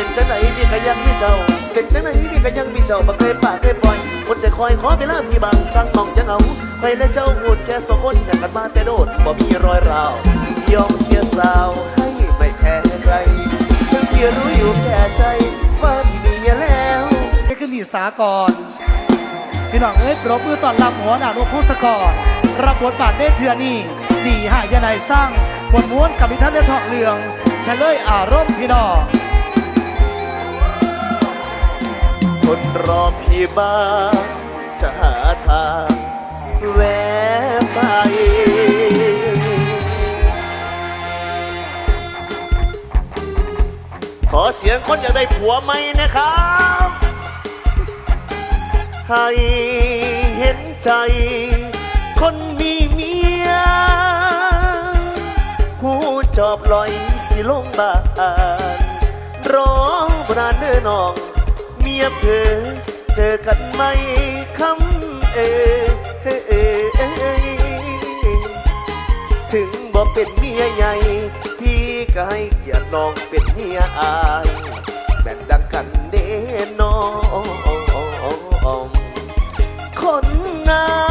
เป็นจังไหนพี่ก็ยังมีเจ้า เป็นจังไหนพี่ก็ยังมีเจ้าบ่เคยปากเคยปล่อย คนจะคอยขอเวลาพี่บางครั้งมองจะเหงาใครและเจ้าหูดแค่สองคนจากกันมาแต่โดดบ่มีรอยร้าวยอมเสียสาวให้ไม่แพ้ใครฉันที่รู้อยู่แก่ใจว่าพี่มีเมียแล้วนี่คือหนีสากรพี่น้องเอ้ยปรบมือตอนรับหัวหน้าลูกพงศกรรับบทบาทได้เถื่อนี่หนีหายาไนยสร้างบทม้วนกับนิทานในทองเรืองเฉลยอารมณ์พี่น้อง คนรอพี่บ้างจะหาทางแวะไปขอเสียงคนอยากได้ผัวไหมนะครับ ให้เห็นใจ คนมีเมีย หูจอบลอยสิลงบานรอบรานเนื้อน้อง มียเพอเจอกันไหมคำเออเอเอเอถึงบอกเป็นเมียใหญ่ พี่ก็ให้เกียรติน้องเป็นเมียอายแบ่งดังกันเด้น้องคนงาม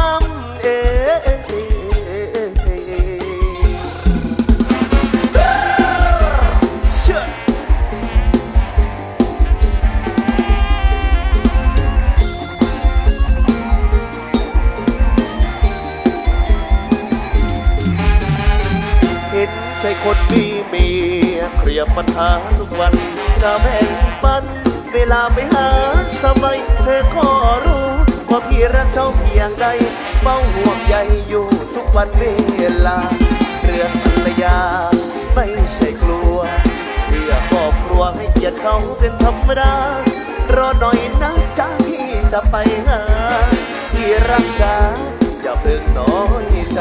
ใจคนมีเมียเคลียร์ปัญหาทุกวันจะแบ่งปัน เวลาไปหาสบายเธอก็รู้ว่าพี่รักเจ้าเพียงใดเฝ้าห่วงใยอยู่ทุกวันเวลาเรื่องภรรยาไม่ใช่กลัว เพื่อครอบครัวให้เกียรติเขาเป็นธรรมดารอหน่อยนะจ้าพี่จะไปหาพี่รักจ้าอย่าเพิ่งน้อยใจ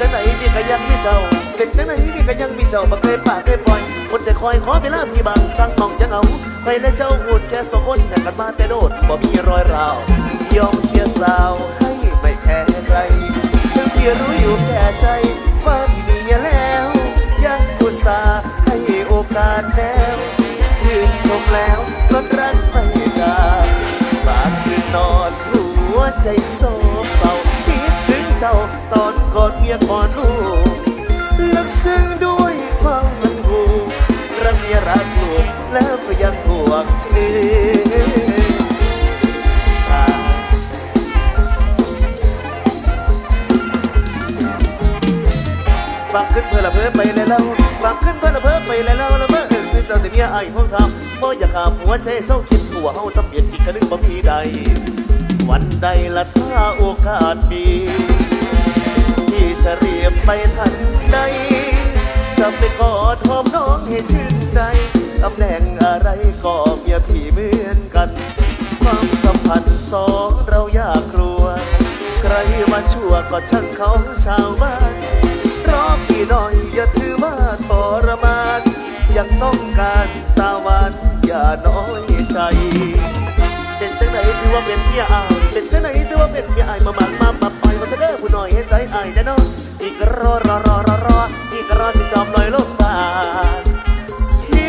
จังไหนพี่ก็ยังมีเจ้าเป็นจังไหนพี่ก็ยังมีเจ้าบ่เคยปากเคยปล่อย คนจะคอยขอเวลาพี่บางครั้งมองจะเหงาใครและเจ้าหูดแค่สองคนจากกันมาแต่โดดบ่มีรอยร้าวยอมเสียสาวให้ไม่แพ้ใครฉันที่รู้อยู่แก่ใจว่าพี่มีเมียแล้ว ยังอุตส่าห์ให้โอกาสแล้วชื่นชมแล้วก็รักไม่จากบางคืนนอนหัวใจโศก ถึงเจ้าตอนกอนเมียก่อนลูกลึกซึ้งด้วยความมันหูรักเมียรักลูกแล้วก็ยังห่วงเธอฟังขึ้นเพื่อละเพื่อไปเลยแล้วฟังขึ้นเพื่อละเพื่อไปเลยแล้วละเมื่อเห็นซื้อเจ้าแต่เมียไอ้ห้องทำบ่อยากขาบหัวใจเศร้าคิดหัวเฮาทำเบียดกินกระนึกบ่มีใด วันใดละถ้าโอกาสมีี่จะเรียบไปทันใดจะไปกอดหอมน้องให้ชื่นใจตำแหน่งอะไรก็เมียพี่เหมือนกัน ความสัมพันธ์สองเราอยากกลัว ใครมาชั่วก็ช่างเขาชาวบ้านรอพี่หน่อยอย่าถือว่าทรมานยังต้องการตาหวานอย่าน้อยใจเป็นจังไหนถือว่าเป็นเมียอายเป็นจังไหนถือว่าเป็นเมียอายมาหมันมาป่าเถอะ เด้อผู้น้อยเห็นใจอายจะเนาะอีกรอรอรอรอรออีกรอสิจอมลอยลงมาคิ